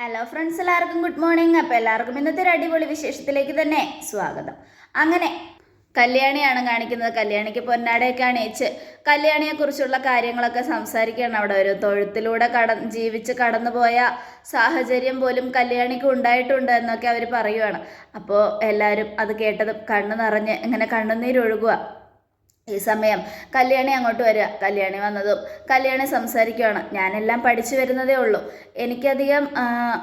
Hello friends എല്ലാവർക്കും good morning അപ്പോൾ എല്ലാവർക്കും ഇന്നത്തെ ഒരു അടിപൊളി വിശേഷത്തിലേക്ക് തന്നെ സ്വാഗതം. അങ്ങനെ കല്യാണിയാണ് കാണിക്കുന്നത്. കല്യാണിക്ക് പൊന്നാടയൊക്കെ അണിയിച്ച് കല്യാണിയെക്കുറിച്ചുള്ള കാര്യങ്ങളൊക്കെ സംസാരിക്കുകയാണ് അവിടെ ഒരു തൊഴുത്തിലൂടെ കട ജീവിച്ച് കടന്നുപോയ സാഹചര്യം പോലും കല്യാണിക്ക് ഉണ്ടായിട്ടുണ്ട് എന്നൊക്കെ അവർ പറയുവാണ്. അപ്പോൾ എല്ലാവരും അത് കേട്ടതും കണ്ണു നിറഞ്ഞ് ഇങ്ങനെ കണ്ണുനീരൊഴുകുക ഈ സമയം കല്യാണി അങ്ങോട്ട് വരിക. കല്യാണി വന്നതും കല്യാണി സംസാരിക്കുകയാണ് ഞാനെല്ലാം പഠിച്ചു വരുന്നതേ ഉള്ളൂ. എനിക്കധികം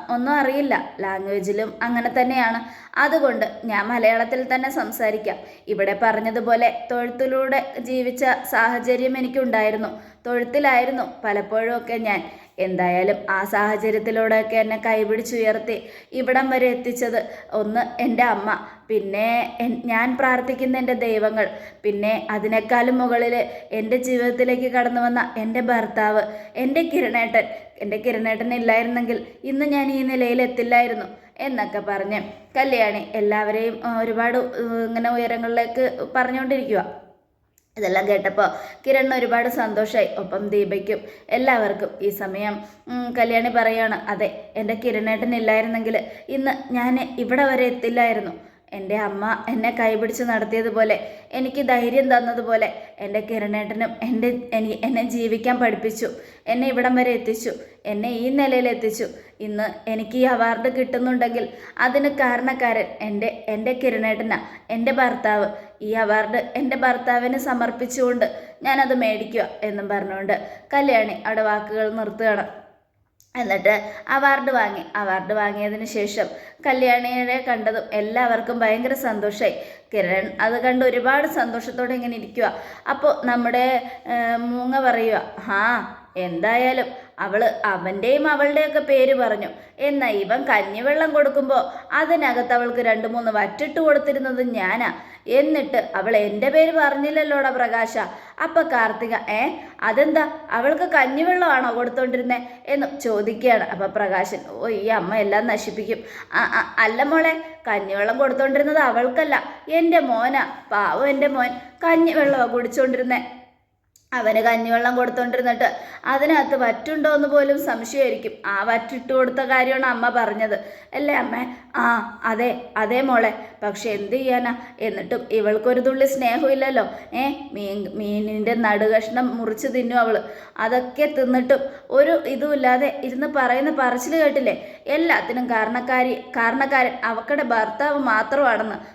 ഒന്നും അറിയില്ല. ലാംഗ്വേജിലും അങ്ങനെ തന്നെയാണ്. അതുകൊണ്ട് ഞാൻ മലയാളത്തിൽ തന്നെ സംസാരിക്കാം. ഇവിടെ പറഞ്ഞതുപോലെ തൊഴുത്തിലൂടെ ജീവിച്ച സാഹചര്യം എനിക്കുണ്ടായിരുന്നു. തൊഴുത്തിലായിരുന്നു പലപ്പോഴും ഒക്കെ ഞാൻ. എന്തായാലും ആ സാഹചര്യത്തിലൂടെയൊക്കെ എന്നെ കൈപിടിച്ചുയർത്തി ഇവിടം വരെ എത്തിച്ചത് ഒന്ന് എന്റെ അമ്മ പിന്നെ ഞാൻ പ്രാർത്ഥിക്കുന്ന എന്റെ ദൈവങ്ങൾ പിന്നെ അതിനേക്കാളും മുകളിൽ എന്റെ ജീവിതത്തിലേക്ക് കടന്നു വന്ന എന്റെ ഭർത്താവ് എന്റെ കിരണേട്ടൻ. എന്റെ കിരണേട്ടൻ ഇല്ലായിരുന്നെങ്കിൽ ഇന്ന് ഞാൻ ഈ നിലയിൽ എത്തില്ലായിരുന്നു എന്നൊക്കെ പറഞ്ഞ് കല്യാണി എല്ലാവരെയും ഒരുപാട് ഇങ്ങനെ ഉയരങ്ങളിലേക്ക് പറഞ്ഞുകൊണ്ടിരിക്കുക ഇതെല്ലാം കേട്ടപ്പോൾ കിരൺ ഒരുപാട് സന്തോഷമായി ഒപ്പം ദീപയ്ക്കും എല്ലാവർക്കും ഈ സമയം കല്യാണി പറയാണ് അതെ എന്റെ കിരണേട്ടൻ ഇല്ലായിരുന്നെങ്കിൽ ഇന്ന് ഞാൻ ഇവിടെ വരെ എത്തില്ലായിരുന്നു. എന്റെ അമ്മ എന്നെ കൈപിടിച്ച് നടത്തിയതുപോലെ എനിക്ക് ധൈര്യം തന്നതുപോലെ എന്റെ കിരണേട്ടനും എന്റെ എനി- എന്നെ ജീവിക്കാൻ പഠിപ്പിച്ചു. എന്നെ ഇവിടം വരെ എത്തിച്ചു. എന്നെ ഈ നിലയിൽ എത്തിച്ചു. ഇന്ന് എനിക്ക് ഈ അവാർഡ് കിട്ടുന്നുണ്ടെങ്കിൽ അതിന് കാരണക്കാരൻ എന്റെ എന്റെ കിരണേട്ടനാ എന്റെ ഭർത്താവ്. ഈ അവാർഡ് എന്റെ ഭർത്താവിന് സമർപ്പിച്ചുകൊണ്ട് ഞാനത് മേടിക്കുക എന്നും പറഞ്ഞുകൊണ്ട് കല്യാണി അവിടെ വാക്കുകൾ നിർത്തുകയാണ്. എന്നിട്ട് അവാർഡ് വാങ്ങി. അവാർഡ് വാങ്ങിയതിന് ശേഷം കല്യാണിയെ കണ്ടതും എല്ലാവർക്കും ഭയങ്കര സന്തോഷമായി കിരൺ അത് കണ്ട് ഒരുപാട് സന്തോഷത്തോടെ ഇങ്ങനെ ഇരിക്കുക അപ്പോൾ നമ്മുടെ മൂങ്ങ പറയുക ആ എന്തായാലും അവൾ അവന്റെയും അവളുടെയൊക്കെ പേര് പറഞ്ഞു. എന്നാ ഇവൻ കഞ്ഞിവെള്ളം കൊടുക്കുമ്പോൾ അതിനകത്ത് അവൾക്ക് രണ്ട് മൂന്ന് വറ്റിട്ട് കൊടുത്തിരുന്നത് ഞാനാ. എന്നിട്ട് അവൾ എന്റെ പേര് പറഞ്ഞില്ലല്ലോടാ പ്രകാശ. അപ്പൊ കാർത്തിക ഏ അതെന്താ? അവൾക്ക് കഞ്ഞിവെള്ളമാണോ കൊടുത്തോണ്ടിരുന്നേ? എന്ന് ചോദിക്കുകയാണ്. അപ്പൊ പ്രകാശൻ ഓ ഈ അമ്മ എല്ലാം നശിപ്പിക്കും. അല്ല മോളെ കഞ്ഞിവെള്ളം കൊടുത്തോണ്ടിരുന്നത് അവൾക്കല്ല എന്റെ മോനാ. പാവം എന്റെ മോൻ കഞ്ഞിവെള്ളമാണ് കുടിച്ചോണ്ടിരുന്നേ. അവന് കഞ്ഞിവെള്ളം കൊടുത്തോണ്ടിരുന്നിട്ട്. അതിനകത്ത് വറ്റുണ്ടോ എന്ന് പോലും സംശയമായിരിക്കും. ആ വറ്റിട്ട് കൊടുത്ത കാര്യമാണ് അമ്മ പറഞ്ഞത്. അല്ലേ അമ്മ? ആ അതെ അതെ മോളെ. പക്ഷെ എന്ത് ചെയ്യാനാ? എന്നിട്ടും ഇവൾക്കൊരു തുള്ളി സ്നേഹമില്ലല്ലോ. ഏ മീൻ മീനിന്റെ നടുകഷ്ണം മുറിച്ച് തിന്നും അവൾ. അതൊക്കെ തിന്നിട്ടും ഒരു ഇതുമില്ലാതെ ഇരുന്ന് പറയുന്ന പറച്ചിൽ കേട്ടില്ലേ? എല്ലാത്തിനും കാരണക്കാരി കാരണക്കാരൻ അവക്കടെ ഭർത്താവ് മാത്രമാണെന്ന്.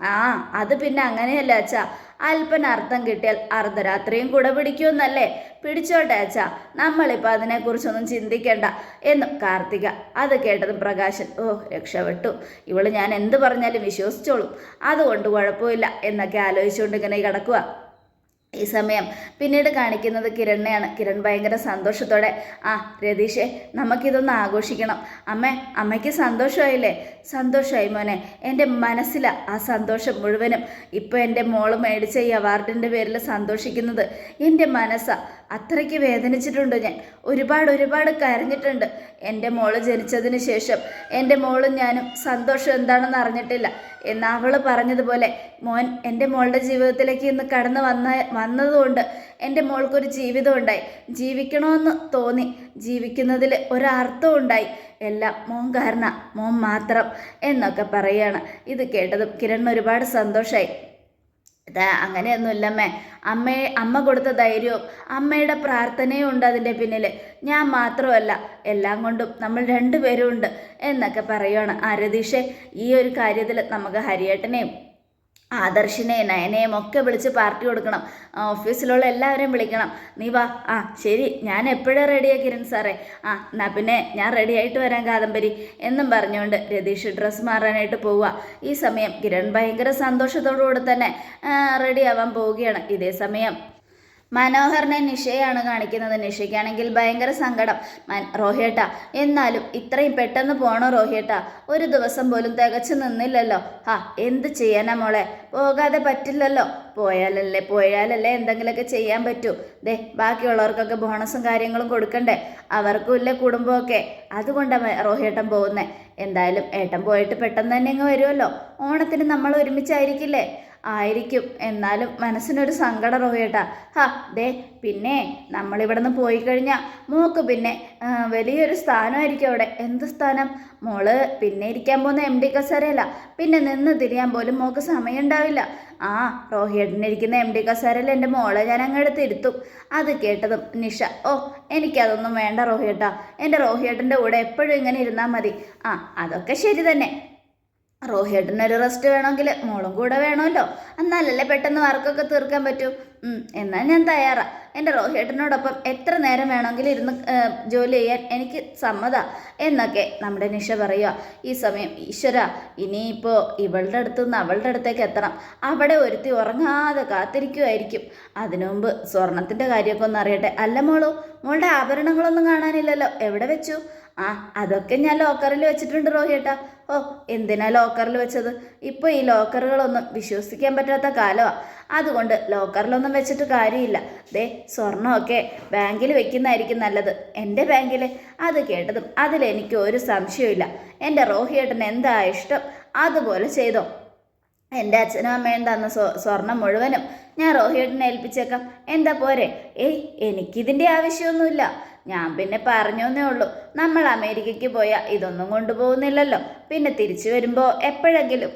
ആ അത് പിന്നെ അങ്ങനെയല്ല അച്ഛാ. അല്പന അർത്ഥം കിട്ടിയാൽ അർദ്ധരാത്രിയും കൂടെ പിടിക്കുമെന്നല്ലേ? പിടിച്ചോട്ടെ അച്ഛാ. നമ്മളിപ്പോൾ അതിനെക്കുറിച്ചൊന്നും ചിന്തിക്കേണ്ട എന്നും കാർത്തിക അത് കേട്ടതും പ്രകാശൻ ഓ രക്ഷപ്പെട്ടു. ഇവൾ ഞാൻ എന്ത് പറഞ്ഞാലും വിശ്വസിച്ചോളും. അതുകൊണ്ട് കുഴപ്പമില്ല എന്നൊക്കെ ആലോചിച്ചുകൊണ്ട് ഇങ്ങനെ കിടക്കുക ഈ സമയം. പിന്നീട് കാണിക്കുന്നത് കിരണിനെയാണ്. കിരൺ ഭയങ്കര സന്തോഷത്തോടെ ആ രതീഷേ നമുക്കിതൊന്ന് ആഘോഷിക്കണം. അമ്മേ അമ്മയ്ക്ക് സന്തോഷമായില്ലേ? സന്തോഷമായി മോനെ. എന്റെ മനസ്സിലാണ് ആ സന്തോഷം മുഴുവനും. ഇപ്പോൾ എന്റെ മോൾ മേടിച്ച ഈ അവാർഡിന്റെ പേരിൽ സന്തോഷിക്കുന്നത്. എന്റെ മനസ്സാണ് അത്രയ്ക്ക് വേദനിച്ചിട്ടുണ്ട് ഞാൻ. ഒരുപാട് ഒരുപാട് കരഞ്ഞിട്ടുണ്ട്. എന്റെ മോൾ ജനിച്ചതിന് ശേഷം എന്റെ മോളും ഞാനും സന്തോഷം എന്താണെന്ന് അറിഞ്ഞിട്ടില്ല. എന്നാൽ അവൾ പറഞ്ഞതുപോലെ മോൻ എന്റെ മോളുടെ ജീവിതത്തിലേക്ക് ഇന്ന് കടന്നു വന്ന വന്നതുകൊണ്ട് എന്റെ മോൾക്കൊരു ജീവിതം ഉണ്ടായി. ജീവിക്കണമെന്ന് തോന്നി. ജീവിക്കുന്നതിൽ ഒരർത്ഥം ഉണ്ടായി. എല്ലാം മോൻ കാരണ മോൻ മാത്രം എന്നൊക്കെ പറയുകയാണ് ഇത് കേട്ടതും കിരൺ ഒരുപാട് സന്തോഷമായി ഇതാ അങ്ങനെയൊന്നുമില്ലമ്മേ. അമ്മയെ അമ്മ കൊടുത്ത ധൈര്യവും അമ്മയുടെ പ്രാർത്ഥനയും ഉണ്ട് അതിന്റെ പിന്നിൽ ഞാൻ മാത്രമല്ല എല്ലാം കൊണ്ടും നമ്മൾ രണ്ടുപേരും ഉണ്ട് എന്നൊക്കെ പറയുകയാണ് ആരതീഷെ ഈ ഒരു കാര്യത്തിൽ നമുക്ക് ഹരിയേട്ടനെയും ആദർശിനെയും നയനെയും ഒക്കെ വിളിച്ച് പാർട്ടി കൊടുക്കണം. ഓഫീസിലുള്ള എല്ലാവരെയും വിളിക്കണം. നീ വാ. ആ ശരി. ഞാൻ എപ്പോഴും റെഡിയാ കിരൺ സാറേ? ആ എന്നാ പിന്നെ ഞാൻ റെഡി ആയിട്ട് വരാൻ കാദംബരി. എന്നും പറഞ്ഞുകൊണ്ട് രതീഷ് ഡ്രസ്സ് മാറാനായിട്ട് പോവുക. ഈ സമയം കിരൺ ഭയങ്കര സന്തോഷത്തോടുകൂടി തന്നെ റെഡിയാവാൻ പോവുകയാണ്. ഇതേ സമയം മനോഹറിനെ നിഷയാണ് കാണിക്കുന്നത്. നിഷയ്ക്കാണെങ്കിൽ ഭയങ്കര സങ്കടം. മൻ റോഹിയേട്ട എന്നാലും ഇത്രയും പെട്ടെന്ന് പോണോ റോഹിയേട്ട? ഒരു ദിവസം പോലും തികച്ചു നിന്നില്ലല്ലോ. ആ എന്ത് ചെയ്യാനാ മോളെ? പോകാതെ പറ്റില്ലല്ലോ. പോയാലല്ലേ പോയാലല്ലേ എന്തെങ്കിലുമൊക്കെ ചെയ്യാൻ പറ്റൂ. ദേ ബാക്കിയുള്ളവർക്കൊക്കെ ബോണസും കാര്യങ്ങളും കൊടുക്കണ്ടേ? അവർക്കും ഇല്ലേ കുടുംബമൊക്കെ? അതുകൊണ്ടാണ് റോഹിയേട്ടൻ പോകുന്നത് എന്തായാലും ഏട്ടൻ പോയിട്ട് പെട്ടെന്ന് തന്നെ ഇങ്ങ് വരുമല്ലോ. ഓണത്തിന് നമ്മൾ ഒരുമിച്ചായിരിക്കില്ലേ? ആയിരിക്കും. എന്നാലും മനസ്സിനൊരു സങ്കടം റോഹേട്ടാ ഹാ ദേ പിന്നെ നമ്മളിവിടെ നിന്ന് പോയി കഴിഞ്ഞാൽ മോക്ക് പിന്നെ വലിയൊരു സ്ഥാനമായിരിക്കും അവിടെ. എന്ത് സ്ഥാനം? മോൾ പിന്നെ ഇരിക്കാൻ പോകുന്ന എം ഡി കസേരയല്ല പിന്നെ നിന്ന് തിരിയാൻ പോലും മോക്ക് സമയം ഉണ്ടാവില്ല ആ റോഹിയേട്ടനിരിക്കുന്ന എം ഡി കസേരയിൽ എന്റെ മോളെ ഞാൻ അങ്ങെടുത്ത് ഇരുത്തും അത് കേട്ടതും നിഷ ഓ എനിക്കതൊന്നും വേണ്ട റോഹിയേട്ടാ എന്റെ റോഹിയേട്ടന്റെ കൂടെ എപ്പോഴും ഇങ്ങനെ ഇരുന്നാൽ മതി. ആ അതൊക്കെ ശരി തന്നെ. റോഹിയേട്ടനൊരു റെസ്റ്റ് വേണമെങ്കിൽ മോളും കൂടെ വേണമല്ലോ. എന്നാലല്ലേ പെട്ടെന്ന് വർക്കൊക്കെ തീർക്കാൻ പറ്റൂ. എന്നാൽ ഞാൻ തയ്യാറാ. എന്റെ റോഹിയേട്ടനോടൊപ്പം എത്ര നേരം വേണമെങ്കിലും ഇരുന്ന് ജോലി ചെയ്യാൻ എനിക്ക് സമ്മത. എന്നൊക്കെ നമ്മുടെ നിഷ പറയുക ഈ സമയം ഈശ്വര ഇനിയിപ്പോൾ ഇവളുടെ അടുത്ത് നിന്ന് അവളുടെ അടുത്തേക്ക് എത്തണം. അവിടെ ഒരുത്തി ഉറങ്ങാതെ കാത്തിരിക്കുമായിരിക്കും അതിനു മുമ്പ് സ്വർണത്തിന്റെ കാര്യമൊക്കെ ഒന്ന് അറിയട്ടെ. അല്ല മോളൂ മോളുടെ ആഭരണങ്ങളൊന്നും കാണാനില്ലല്ലോ. എവിടെ വെച്ചു? ആ അതൊക്കെ ഞാൻ ലോക്കറിൽ വെച്ചിട്ടുണ്ട് റോഹിയേട്ടാ. ഓ എന്തിനാ ലോക്കറിൽ വെച്ചത്? ഇപ്പോൾ ഈ ലോക്കറുകളൊന്നും വിശ്വസിക്കാൻ പറ്റാത്ത കാലമാണ് അതുകൊണ്ട് ലോക്കറിലൊന്നും വെച്ചിട്ട് കാര്യമില്ല. ദേ സ്വർണമൊക്കെ ബാങ്കിൽ വെക്കുന്നതായിരിക്കും നല്ലത്. എന്റെ ബാങ്കിൽ? അത് കേട്ടതും അതിലെനിക്ക് ഒരു സംശയമില്ല എന്റെ റോഹിയേട്ടന് എന്താ ഇഷ്ടം? അതുപോലെ ചെയ്തോ. എന്റെ അച്ഛനും അമ്മയും തന്ന സ്വ സ്വർണം മുഴുവനും ഞാൻ റോഹിയേട്ടനെ ഏൽപ്പിച്ചേക്കാം. എന്താ പോരെ? ഏയ് എനിക്കിതിന്റെ ആവശ്യമൊന്നുമില്ല. ഞാൻ പിന്നെ പറഞ്ഞോന്നേ ഉള്ളൂ. നമ്മൾ അമേരിക്കയ്ക്ക് പോയാൽ ഇതൊന്നും കൊണ്ടുപോകുന്നില്ലല്ലോ. പിന്നെ തിരിച്ചു വരുമ്പോൾ എപ്പോഴെങ്കിലും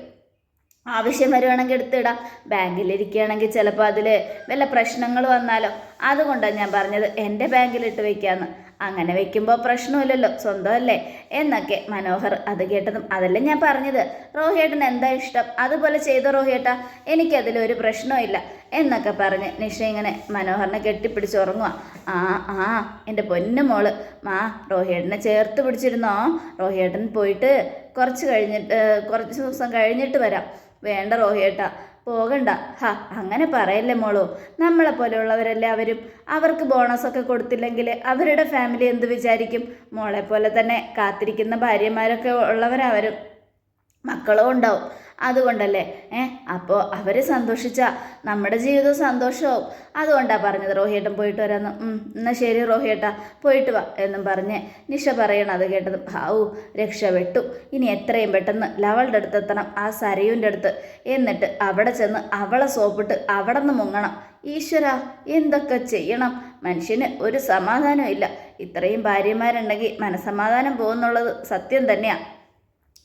ആവശ്യം വരുവാണെങ്കിൽ എടുത്തിടാം. ബാങ്കിലിരിക്കുകയാണെങ്കിൽ ചിലപ്പോൾ അതിൽ വല്ല പ്രശ്നങ്ങൾ വന്നാലോ. അതുകൊണ്ടാണ് ഞാൻ പറഞ്ഞത് എന്റെ ബാങ്കിലിട്ട് വെക്കാമെന്ന് അങ്ങനെ വെക്കുമ്പോൾ പ്രശ്നമില്ലല്ലോ സ്വന്തമല്ലേ? എന്നൊക്കെ മനോഹർ അത് കേട്ടതും അതല്ലേ ഞാൻ പറഞ്ഞത്. റോഹിയേട്ടന് എന്താ ഇഷ്ടം? അതുപോലെ ചെയ്തോ റോഹിയേട്ട എനിക്കതിലൊരു പ്രശ്നമില്ല എന്നൊക്കെ പറഞ്ഞ് നിഷ ഇങ്ങനെ മനോഹറിനെ കെട്ടിപ്പിടിച്ച് ഉറങ്ങുക ആ ആ എന്റെ പൊന്നു മോൾ. മാ റോഹിയേട്ടനെ ചേർത്ത് പിടിച്ചിരുന്നോ? റോഹിയേട്ടൻ പോയിട്ട് കുറച്ച് കഴിഞ്ഞിട്ട് കുറച്ച് ദിവസം കഴിഞ്ഞിട്ട് വരാം. വേണ്ട റോഹിയേട്ട പോകണ്ട. ഹാ അങ്ങനെ പറയല്ലേ മോളോ. നമ്മളെ പോലെയുള്ളവരല്ലേ അവരും അവർക്ക് ബോണസൊക്കെ കൊടുത്തില്ലെങ്കിൽ അവരുടെ ഫാമിലി എന്ത് വിചാരിക്കും? മോളെ പോലെ തന്നെ കാത്തിരിക്കുന്ന ഭാര്യമാരൊക്കെ ഉള്ളവരവരും. മക്കളും ഉണ്ടാവും. അതുകൊണ്ടല്ലേ? ഏ അപ്പോൾ അവർ സന്തോഷിച്ചാൽ നമ്മുടെ ജീവിതം സന്തോഷമാവും അതുകൊണ്ടാണ് പറഞ്ഞത് റോഹിയേട്ടൻ പോയിട്ട് വരാമെന്ന് എന്നാൽ ശരി റോഹിയേട്ടാ പോയിട്ട് വാ എന്നും പറഞ്ഞ് നിഷ പറയണം അത് കേട്ടതും. ഹാവു രക്ഷപ്പെട്ടു ഇനി എത്രയും പെട്ടെന്ന് ലവളുടെ അടുത്ത് എത്തണം ആ സരയുന്റെ അടുത്ത്. എന്നിട്ട് അവിടെ ചെന്ന് അവളെ സോപ്പിട്ട് അവിടെ നിന്ന് മുങ്ങണം. ഈശ്വര എന്തൊക്കെ ചെയ്യണം? മനുഷ്യന് ഒരു സമാധാനം ഇല്ല. ഇത്രയും ഭാര്യമാരുണ്ടെങ്കിൽ മനസമാധാനം പോകുന്നുള്ളത് സത്യം തന്നെയാണ്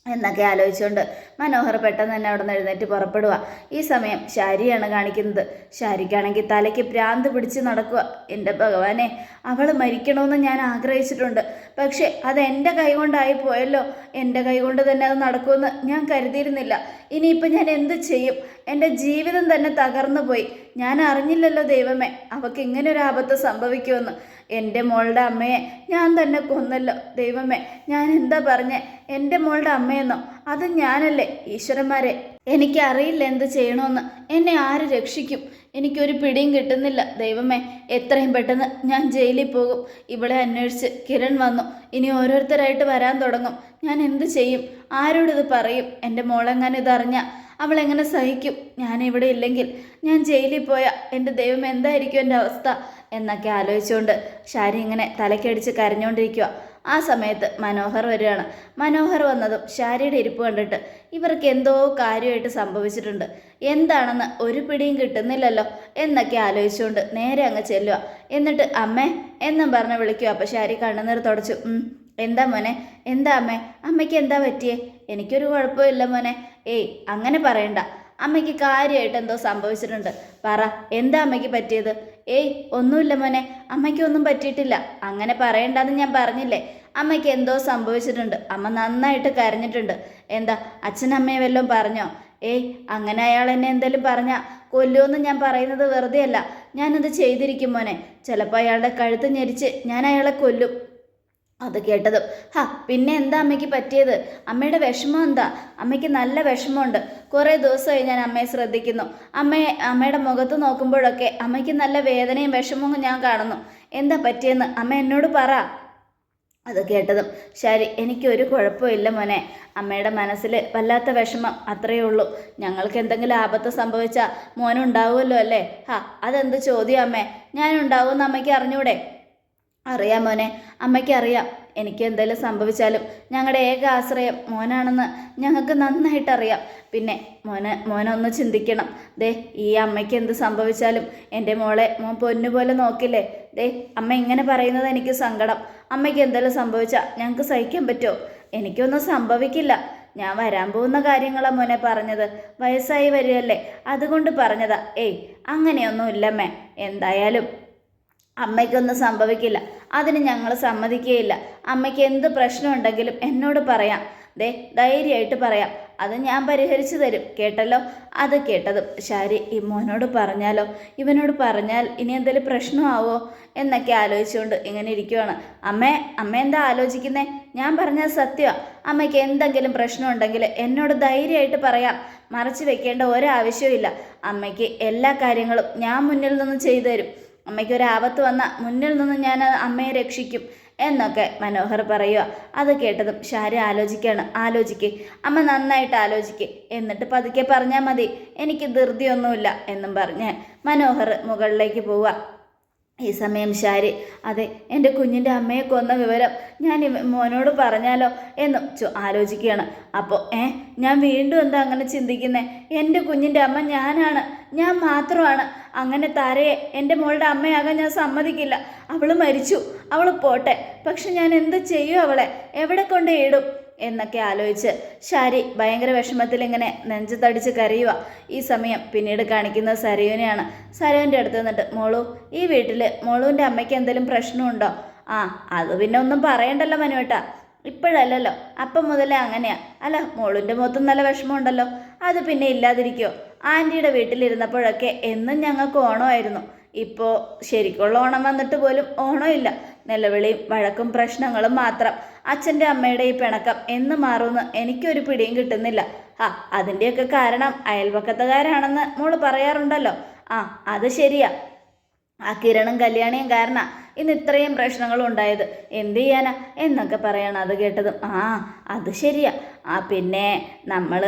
എന്നൊക്കെ ആലോചിച്ചുകൊണ്ട് മനോഹർ പെട്ടെന്ന് തന്നെ അവിടെ നിന്ന് എഴുന്നേറ്റ് പുറപ്പെടുക ഈ സമയം ശാരിയാണ് കാണിക്കുന്നത്. ശാരിക്കാണെങ്കിൽ തലയ്ക്ക് ഭ്രാന്ത് പിടിച്ച് നടക്കുക. എന്റെ ഭഗവാനെ അവൾ മരിക്കണമെന്ന് ഞാൻ ആഗ്രഹിച്ചിട്ടുണ്ട്. പക്ഷേ അത് എന്റെ കൈ കൊണ്ടായി പോയല്ലോ. എന്റെ കൈ കൊണ്ട് തന്നെ അത് നടക്കുമെന്ന് ഞാൻ കരുതിയിരുന്നില്ല. ഇനിയിപ്പോൾ ഞാൻ എന്ത് ചെയ്യും? എന്റെ ജീവിതം തന്നെ തകർന്നു പോയി ഞാൻ അറിഞ്ഞില്ലല്ലോ ദൈവമേ അവൾക്ക് ഇങ്ങനെ ഒരു ആപത്ത് സംഭവിക്കുമെന്ന്. എന്റെ മോളുടെ അമ്മയെ ഞാൻ തന്നെ കൊന്നല്ലോ ദൈവമേ. ഞാൻ എന്താ പറഞ്ഞേ? എന്റെ മോളുടെ അമ്മയെന്നോ? അത് ഞാനല്ലേ ഈശ്വരന്മാരെ. എനിക്കറിയില്ല എന്ത് ചെയ്യണമെന്ന് എന്നെ ആര് രക്ഷിക്കും? എനിക്കൊരു പിടിയും കിട്ടുന്നില്ല ദൈവമേ. എത്രയും പെട്ടെന്ന് ഞാൻ ജയിലിൽ പോകും. ഇവിടെ അന്വേഷിച്ച് കിരൺ വന്നു. ഇനി ഓരോരുത്തരായിട്ട് വരാൻ തുടങ്ങും. ഞാൻ എന്ത് ചെയ്യും? ആരോടിത് പറയും? എന്റെ മോളെങ്ങനെ ഇതറിഞ്ഞാൽ അവൾ എങ്ങനെ സഹിക്കും? ഞാൻ ഇവിടെ ഇല്ലെങ്കിൽ ഞാൻ ജയിലിൽ പോയ എന്റെ ദൈവം എന്തായിരിക്കും എന്റെ അവസ്ഥ? എന്നൊക്കെ ആലോചിച്ചുകൊണ്ട് ഷാരി ഇങ്ങനെ തലക്കടിച്ച് കരഞ്ഞുകൊണ്ടിരിക്കുക ആ സമയത്ത് മനോഹർ വരികയാണ്. മനോഹർ വന്നതും ഷാരിയുടെ ഇരിപ്പ് കണ്ടിട്ട് ഇവർക്ക് എന്തോ കാര്യമായിട്ട് സംഭവിച്ചിട്ടുണ്ട്. എന്താണെന്ന് ഒരു പിടിയും കിട്ടുന്നില്ലല്ലോ എന്നൊക്കെ ആലോചിച്ചുകൊണ്ട് നേരെ അങ്ങ് ചെല്ലുക എന്നിട്ട് അമ്മേ എന്നും പറഞ്ഞ് വിളിക്കുക അപ്പോൾ ഷാരി കണ്ണുനീർ തുടച്ചു. "ഉം, എന്താ മോനെ? എന്താ അമ്മേ? അമ്മയ്ക്ക് എന്താ പറ്റിയേ? എനിക്കൊരു കുഴപ്പമില്ല മോനെ. ഏയ് അങ്ങനെ പറയണ്ട. അമ്മയ്ക്ക് കാര്യമായിട്ട് എന്തോ സംഭവിച്ചിട്ടുണ്ട്. പറ എന്താ അമ്മയ്ക്ക് പറ്റിയത്? ഏയ് ഒന്നുമില്ല മോനെ. അമ്മയ്ക്ക് ഒന്നും പറ്റിയിട്ടില്ല. അങ്ങനെ പറയണ്ടെന്ന് ഞാൻ പറഞ്ഞില്ലേ? അമ്മയ്ക്ക് എന്തോ സംഭവിച്ചിട്ടുണ്ട്. അമ്മ നന്നായിട്ട് കരഞ്ഞിട്ടുണ്ട്. എന്താ അച്ഛനമ്മയെ വല്ലതും പറഞ്ഞോ? ഏയ് അങ്ങനെ അയാൾ എന്നെ എന്തെങ്കിലും പറഞ്ഞാൽ കൊല്ലുമെന്ന് ഞാൻ പറയുന്നത് വെറുതെയല്ല. ഞാനത് ചെയ്തിരിക്കും മോനെ. ചിലപ്പോൾ അയാളുടെ കഴുത്ത് ഞെരിച്ച് ഞാൻ അയാളെ കൊല്ലും. അത് കേട്ടതും. ഹാ പിന്നെ എന്താ അമ്മയ്ക്ക് പറ്റിയത്? അമ്മയുടെ വിഷമം എന്താ? അമ്മയ്ക്ക് നല്ല വിഷമമുണ്ട്. കുറേ ദിവസമായി ഞാൻ അമ്മയെ ശ്രദ്ധിക്കുന്നു. അമ്മയെ അമ്മയുടെ മുഖത്ത് നോക്കുമ്പോഴൊക്കെ അമ്മയ്ക്ക് നല്ല വേദനയും വിഷമവും ഞാൻ കാണുന്നു. എന്താ പറ്റിയെന്ന് അമ്മ എന്നോട് പറ. അത് കേട്ടതും ശരി എനിക്കൊരു കുഴപ്പമില്ല മോനെ. അമ്മയുടെ മനസ്സിൽ വല്ലാത്ത വിഷമം അത്രയേ ഉള്ളൂ. ഞങ്ങൾക്ക് എന്തെങ്കിലും ആപത്ത് സംഭവിച്ചാൽ മോനുണ്ടാവുമല്ലോ അല്ലേ? ഹാ അതെന്ത് ചോദ്യം അമ്മേ? ഞാനുണ്ടാവുമെന്ന് അമ്മയ്ക്ക് അറിഞ്ഞൂടെ? അറിയാം മോനെ. അമ്മയ്ക്ക് അറിയാം എനിക്ക് എന്തെങ്കിലും സംഭവിച്ചാലും ഞങ്ങളുടെ ഏക ആശ്രയം മോനാണെന്ന് ഞങ്ങൾക്ക് നന്നായിട്ടറിയാം. പിന്നെ മോനെ മോനൊന്ന് ചിന്തിക്കണം. ദേ ഈ അമ്മയ്ക്ക് എന്ത് സംഭവിച്ചാലും എന്റെ മോളെ മോൻ പൊന്നുപോലെ നോക്കില്ലേ? ദേ അമ്മ ഇങ്ങനെ പറയുന്നത് എനിക്ക് സങ്കടം. അമ്മയ്ക്ക് എന്തെങ്കിലും സംഭവിച്ചാൽ ഞങ്ങൾക്ക് സഹിക്കാൻ പറ്റുമോ? എനിക്കൊന്നും സംഭവിക്കില്ല. ഞാൻ വരാൻ പോകുന്ന കാര്യങ്ങളാണ് മോനെ പറഞ്ഞത്. വയസ്സായി വരികയല്ലേ? അതുകൊണ്ട് പറഞ്ഞതാ. ഏയ് അങ്ങനെയൊന്നും ഇല്ലമ്മേ എന്തായാലും അമ്മയ്ക്കൊന്നും സംഭവിക്കില്ല. അതിന് ഞങ്ങൾ സമ്മതിക്കുകയില്ല അമ്മയ്ക്ക് എന്ത് പ്രശ്നമുണ്ടെങ്കിലും എന്നോട് പറയാം. ദേ ധൈര്യമായിട്ട് പറയാം. അത് ഞാൻ പരിഹരിച്ചു തരും. കേട്ടല്ലോ? അത് കേട്ടതും ശാരി മോനോട് പറഞ്ഞാലോ? ഇവനോട് പറഞ്ഞാൽ ഇനി എന്തെങ്കിലും പ്രശ്നമാവോ? എന്നൊക്കെ ആലോചിച്ചുകൊണ്ട് ഇങ്ങനെ ഇരിക്കുവാണ്. അമ്മേ അമ്മ എന്താ ആലോചിക്കുന്നേ? ഞാൻ പറഞ്ഞാൽ സത്യമാണ് അമ്മയ്ക്ക് എന്തെങ്കിലും പ്രശ്നമുണ്ടെങ്കിൽ എന്നോട് ധൈര്യമായിട്ട് പറയാം. മറച്ചു വെക്കേണ്ട ഒരാവശ്യവും ഇല്ല അമ്മയ്ക്ക് എല്ലാ കാര്യങ്ങളും ഞാൻ മുന്നിൽ നിന്ന് ചെയ്തു തരും. അമ്മയ്ക്ക് ഒരു വന്ന മുന്നിൽ നിന്ന് ഞാൻ അമ്മയെ രക്ഷിക്കും എന്നൊക്കെ മനോഹർ പറയുക അത് കേട്ടതും ഷാരി ആലോചിക്കുകയാണ് ആലോചിക്ക്. അമ്മ നന്നായിട്ട് ആലോചിക്ക്. എന്നിട്ട് പതുക്കെ പറഞ്ഞാൽ മതി. എനിക്ക് ധൃതിയൊന്നുമില്ല എന്നും പറഞ്ഞ് മനോഹർ മുകളിലേക്ക് പോവുക ഈ സമയം ഷാരി അതെ എന്റെ കുഞ്ഞിന്റെ അമ്മയെ കൊന്ന വിവരം ഞാൻ മോനോട് പറഞ്ഞാലോ? എന്ന് ചോ ആലോചിക്കുകയാണ്. അപ്പോൾ ഏ ഞാൻ വീണ്ടും എന്താ അങ്ങനെ ചിന്തിക്കുന്നത് എന്റെ കുഞ്ഞിന്റെ അമ്മ ഞാനാണ്. ഞാൻ മാത്രമാണ്. അങ്ങനെ താരയെ എന്റെ മോളുടെ അമ്മയാകാൻ ഞാൻ സമ്മതിക്കില്ല. അവൾ മരിച്ചു. അവൾ പോട്ടെ. പക്ഷെ ഞാൻ എന്ത് ചെയ്യും അവളെ? എവിടെ കൊണ്ട് ഇടും? എന്നൊക്കെ ആലോചിച്ച് ഷാരി ഭയങ്കര വിഷമത്തിൽ ഇങ്ങനെ നെഞ്ചത്തടിച്ച് കരയുക. ഈ സമയം പിന്നീട് കാണിക്കുന്നത് സരയുവിനെയാണ്. സരയുവിന്റെ അടുത്ത് നിന്നിട്ട് മോളു ഈ വീട്ടിൽ മോളുവിന്റെ അമ്മയ്ക്ക് എന്തെങ്കിലും പ്രശ്നമുണ്ടോ? ആ അത് പിന്നെ ഒന്നും പറയണ്ടല്ലോ മനുവേട്ടാ. ഇപ്പോഴല്ലല്ലോ. അപ്പം മുതലേ അങ്ങനെയാ. അല്ല മോളിന്റെ മുഖത്തും നല്ല വിഷമമുണ്ടല്ലോ. അത് പിന്നെ ഇല്ലാതിരിക്കോ ആന്റിയുടെ വീട്ടിലിരുന്നപ്പോഴൊക്കെ എന്നും ഞങ്ങൾക്ക് ഓണമായിരുന്നു. ഇപ്പോൾ ശരിക്കുള്ള ഓണം വന്നിട്ട് പോലും ഓണമില്ല. നിലവിളിയും വഴക്കും പ്രശ്നങ്ങളും മാത്രം. അച്ഛന്റെ അമ്മയുടെ ഈ പിണക്കം എന്ന് മാറുമെന്ന് എനിക്കൊരു പിടിയും കിട്ടുന്നില്ല. ആ അതിന്റെയൊക്കെ കാരണം അയൽപക്കത്തുകാരാണെന്ന് മോൾ പറയാറുണ്ടല്ലോ. ആ അത് ശരിയാ. ആ കിരണും കല്യാണിയും കാരണ. ഇന്ന് ഇത്രയും പ്രശ്നങ്ങളും ഉണ്ടായത്. എന്ത് ചെയ്യാനാ? എന്നൊക്കെ പറയണം അത് കേട്ടതും. ആ അത് ശരിയാ. ആ പിന്നെ നമ്മൾ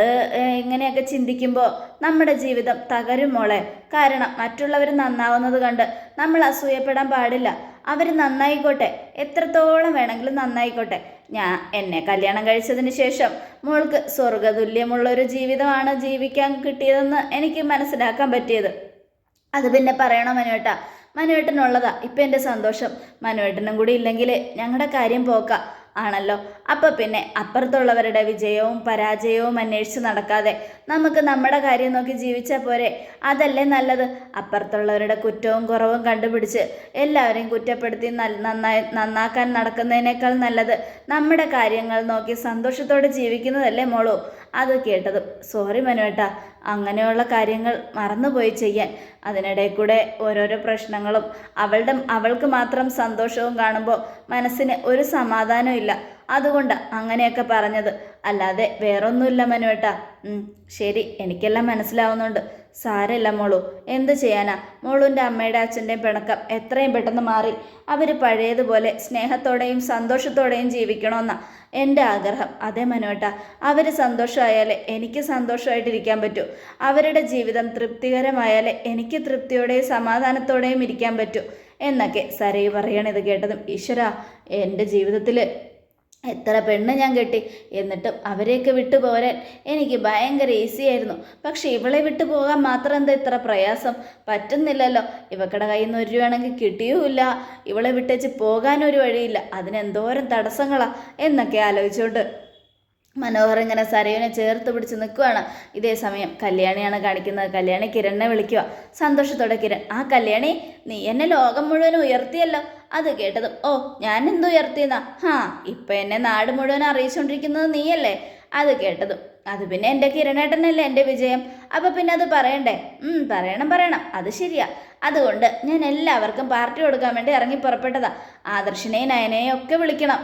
ഇങ്ങനെയൊക്കെ ചിന്തിക്കുമ്പോൾ നമ്മുടെ ജീവിതം തകരും മോളെ. കാരണം മറ്റുള്ളവർ നന്നാവുന്നത് കണ്ട് നമ്മൾ അസൂയപ്പെടാൻ പാടില്ല. അവർ നന്നായിക്കോട്ടെ. എത്രത്തോളം വേണമെങ്കിലും നന്നായിക്കോട്ടെ. ഞാൻ എന്നെ കല്യാണം കഴിച്ചതിന് ശേഷം മോൾക്ക് സ്വർഗതുല്യമുള്ളൊരു ജീവിതമാണ് ജീവിക്കാൻ കിട്ടിയതെന്ന് എനിക്ക് മനസ്സിലാക്കാൻ പറ്റിയത്. അത് പിന്നെ പറയണോ മനുവേട്ടാ. മനുവേട്ടനുള്ളതാ. ഇപ്പം എന്റെ സന്തോഷം. മനുവേട്ടനും കൂടി ഇല്ലെങ്കിൽ ഞങ്ങളുടെ കാര്യം പോക്ക. ആണല്ലോ? അപ്പം പിന്നെ അപ്പുറത്തുള്ളവരുടെ വിജയവും പരാജയവും അന്വേഷിച്ച് നടക്കാതെ നമുക്ക് നമ്മുടെ കാര്യം നോക്കി ജീവിച്ചാൽ പോരെ. അതല്ലേ നല്ലത്? അപ്പുറത്തുള്ളവരുടെ കുറ്റവും കുറവും കണ്ടുപിടിച്ച് എല്ലാവരെയും കുറ്റപ്പെടുത്തി നന്നായി നന്നാക്കാൻ നടക്കുന്നതിനേക്കാൾ നല്ലത് നമ്മുടെ കാര്യങ്ങൾ നോക്കി സന്തോഷത്തോടെ ജീവിക്കുന്നതല്ലേ മോളൂ. അത് കേട്ടത് സോറി മനുവേട്ടാ അങ്ങനെയുള്ള കാര്യങ്ങൾ മറന്നുപോയി ചെയ്യാൻ. അതിനിടയിൽ കൂടെ ഓരോരോ പ്രശ്നങ്ങളും അവളുടെ അവൾക്ക് മാത്രം സന്തോഷവും കാണുമ്പോൾ മനസ്സിന് ഒരു സമാധാനവും ഇല്ല. അതുകൊണ്ട് അങ്ങനെയൊക്കെ പറഞ്ഞത്. അല്ലാതെ വേറൊന്നുമില്ല മനുവേട്ടാ. ശരി എനിക്കെല്ലാം മനസ്സിലാവുന്നുണ്ട്. സാരമില്ല മോളു. എന്ത് ചെയ്യാനാ? മോളുവിന്റെ അമ്മയുടെ അച്ഛന്റെയും പിണക്കം എത്രയും പെട്ടെന്ന് മാറി. അവർ പഴയതുപോലെ സ്നേഹത്തോടെയും സന്തോഷത്തോടെയും ജീവിക്കണമെന്നാ എന്റെ ആഗ്രഹം. അതെ മനുവേട്ട അവർ സന്തോഷമായാലേ എനിക്ക് സന്തോഷമായിട്ടിരിക്കാൻ പറ്റൂ. അവരുടെ ജീവിതം തൃപ്തികരമായാലേ എനിക്ക് തൃപ്തിയോടെയും സമാധാനത്തോടെയും ഇരിക്കാൻ പറ്റൂ. എന്നൊക്കെ സരയു പറയണിത് കേട്ടതും ഈശ്വര എന്റെ ജീവിതത്തിൽ എത്ര പെണ്ണ് ഞാൻ കെട്ടി? എന്നിട്ടും അവരെയൊക്കെ വിട്ടു പോരാൻ എനിക്ക് ഭയങ്കര ഈസി ആയിരുന്നു. പക്ഷെ ഇവളെ വിട്ടു പോകാൻ മാത്രം എന്താ ഇത്ര പ്രയാസം? പറ്റുന്നില്ലല്ലോ. ഇവക്കടെ കയ്യിൽ നിന്ന് ഒരു രൂപയാണെങ്കിൽ കിട്ടിയുമില്ല. ഇവളെ വിട്ടേച്ച് പോകാനൊരു വഴിയില്ല. അതിനെന്തോരം തടസ്സങ്ങളാ എന്നൊക്കെ ആലോചിച്ചുകൊണ്ട് മനോഹർ ഇങ്ങനെ സരയുനെ ചേർത്ത് പിടിച്ച് നിൽക്കുവാണ് ഇതേ സമയം കല്യാണിയാണ് കാണിക്കുന്നത്. കല്യാണി കിരണിനെ വിളിക്കുക സന്തോഷത്തോടെ കിരൺ ആ കല്യാണി നീ എന്നെ ലോകം മുഴുവൻ ഉയർത്തിയല്ലോ. അത് കേട്ടതും ഓ ഞാൻ എന്ത് ഹാ ഇപ്പൊ എന്നെ നാട് മുഴുവൻ അറിയിച്ചുകൊണ്ടിരിക്കുന്നത് നീയല്ലേ? അത് കേട്ടതും അത് പിന്നെ എന്റെ കിരണേട്ടനല്ലേ എന്റെ വിജയം? അപ്പം പിന്നെ അത് പറയണ്ടേ? പറയണം പറയണം അത് ശരിയാ. അതുകൊണ്ട് ഞാൻ എല്ലാവർക്കും പാർട്ടി കൊടുക്കാൻ വേണ്ടി ഇറങ്ങി പുറപ്പെട്ടതാ. ആദർശിനെയും നയനെയും ഒക്കെ വിളിക്കണം.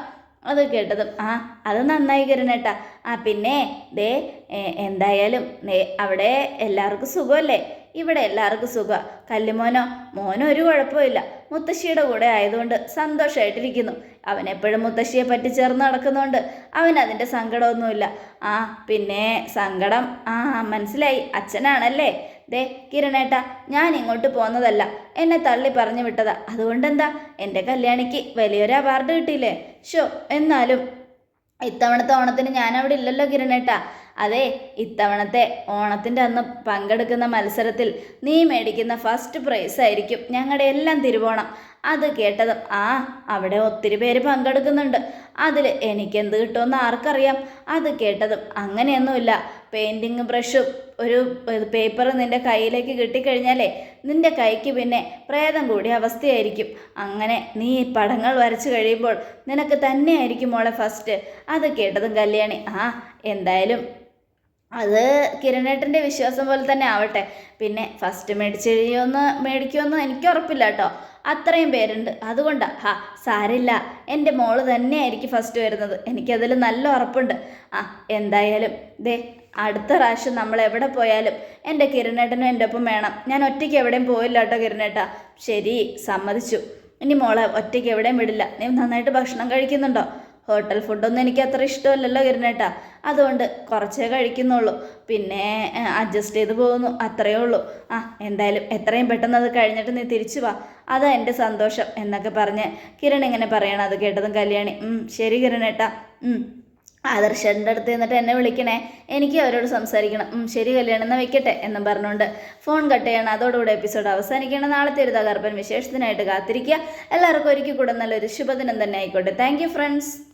അത് കേട്ടതും ആ അത് നന്നായി കിരണേട്ടാ. ആ പിന്നെ ദേ എന്തായാലും അവിടെ എല്ലാവർക്കും സുഖമല്ലേ? ഇവിടെ എല്ലാവർക്കും സുഖ. കല്ലുമോനോ മോനോ? ഒരു കുഴപ്പമില്ല മുത്തശ്ശിയുടെ കൂടെ ആയതുകൊണ്ട് സന്തോഷമായിട്ടിരിക്കുന്നു അവൻ എപ്പോഴും മുത്തശ്ശിയെ പറ്റി ചേർന്ന് നടക്കുന്നുണ്ട്. അവൻ അതിന്റെ സങ്കടമൊന്നുമില്ല. ആ പിന്നെ സങ്കടം. ആ മനസ്സിലായി. അച്ഛനാണല്ലേ? ദേ കിരണേട്ട ഞാൻ ഇങ്ങോട്ട് പോന്നതല്ല. എന്നെ തള്ളി പറഞ്ഞു വിട്ടതാ. അതുകൊണ്ടെന്താ? എന്റെ കല്യാണിക്ക് വലിയൊരു അവാർഡ് കിട്ടിയില്ലേ? ഷോ എന്നാലും ഇത്തവണത്തെ ഓണത്തിന് ഞാൻ അവിടെ ഇല്ലല്ലോ കിരണേട്ട. അതെ ഇത്തവണത്തെ ഓണത്തിന്റെ അന്ന് പങ്കെടുക്കുന്ന മത്സരത്തിൽ നീ മേടിക്കുന്ന ഫസ്റ്റ് പ്രൈസ് ആയിരിക്കും ഞങ്ങളുടെ എല്ലാം തിരുവോണം. അത് കേട്ടതും ആ അവിടെ ഒത്തിരി പേര് പങ്കെടുക്കുന്നുണ്ട്. അതിൽ എനിക്കെന്ത് കിട്ടുമെന്ന് ആർക്കറിയാം. അത് കേട്ടതും അങ്ങനെയൊന്നുമില്ല. പെയിന്റിങ് ബ്രഷും ഒരു പേപ്പർ നിന്റെ കയ്യിലേക്ക് കിട്ടിക്കഴിഞ്ഞാലേ നിന്റെ കൈക്ക് പിന്നെ പ്രേതം കൂടിയ അവസ്ഥയായിരിക്കും. അങ്ങനെ നീ പടങ്ങൾ വരച്ചു കഴിയുമ്പോൾ നിനക്ക് തന്നെയായിരിക്കും മോളെ ഫസ്റ്റ് അത് കേട്ടതും കല്യാണി ആ എന്തായാലും അത് കിരണേട്ടന്റെ വിശ്വാസം പോലെ തന്നെ ആവട്ടെ. പിന്നെ ഫസ്റ്റ് മേടിച്ച് മേടിക്കുമെന്ന് എനിക്ക് ഉറപ്പില്ല കേട്ടോ. അത്രയും പേരുണ്ട്. അതുകൊണ്ടാ ഹാ സാരില്ല എന്റെ മോൾ തന്നെയായിരിക്കും ഫസ്റ്റ് വരുന്നത്. എനിക്കതിൽ നല്ല ഉറപ്പുണ്ട്. ആ എന്തായാലും ദേ അടുത്ത പ്രാവശ്യം നമ്മൾ എവിടെ പോയാലും എന്റെ കിരണേട്ടനും എന്റെ ഒപ്പം വേണം. ഞാൻ ഒറ്റയ്ക്ക് എവിടെയും പോയില്ല കേട്ടോ കിരണേട്ടാ ശരി സമ്മതിച്ചു. ഇനി മോളെ ഒറ്റയ്ക്ക് എവിടെയും വിടില്ല. നീ നന്നായിട്ട് ഭക്ഷണം കഴിക്കുന്നുണ്ടോ? ഹോട്ടൽ ഫുഡൊന്നും എനിക്ക് അത്ര ഇഷ്ടമല്ലല്ലോ കിരണേട്ടാ. അതുകൊണ്ട് കുറച്ചേ കഴിക്കുന്നുള്ളൂ. പിന്നെ അഡ്ജസ്റ്റ് ചെയ്ത് പോകുന്നു. അത്രയേ ഉള്ളൂ. ആ എന്തായാലും എത്രയും പെട്ടെന്ന് അത് കഴിഞ്ഞിട്ട് നീ തിരിച്ചു വാ. അതാ എന്റെ സന്തോഷം എന്നൊക്കെ പറഞ്ഞ് കിരൺ ഇങ്ങനെ പറയണം. അത് കേട്ടതും കല്യാണി. ശരി കിരണേട്ടാ. ആദർശന്റെ അടുത്ത് നിന്നിട്ട് എന്നെ വിളിക്കണേ. എനിക്ക് അവരോട് സംസാരിക്കണം. ശരി കല്യാണം എന്നാൽ വെക്കട്ടെ എന്നും പറഞ്ഞുകൊണ്ട് ഫോൺ കട്ട് ചെയ്യണം. അതോടുകൂടെ എപ്പിസോഡ് അവസാനിക്കണം ഒരു തകർപ്പൻ വിശേഷത്തിനായിട്ട് കാത്തിരിക്കുക. എല്ലാവർക്കും ഒരിക്കൽ കൂടെ നല്ലൊരു ശുഭദിനം തന്നെ ആയിക്കോട്ടെ. Thank friends.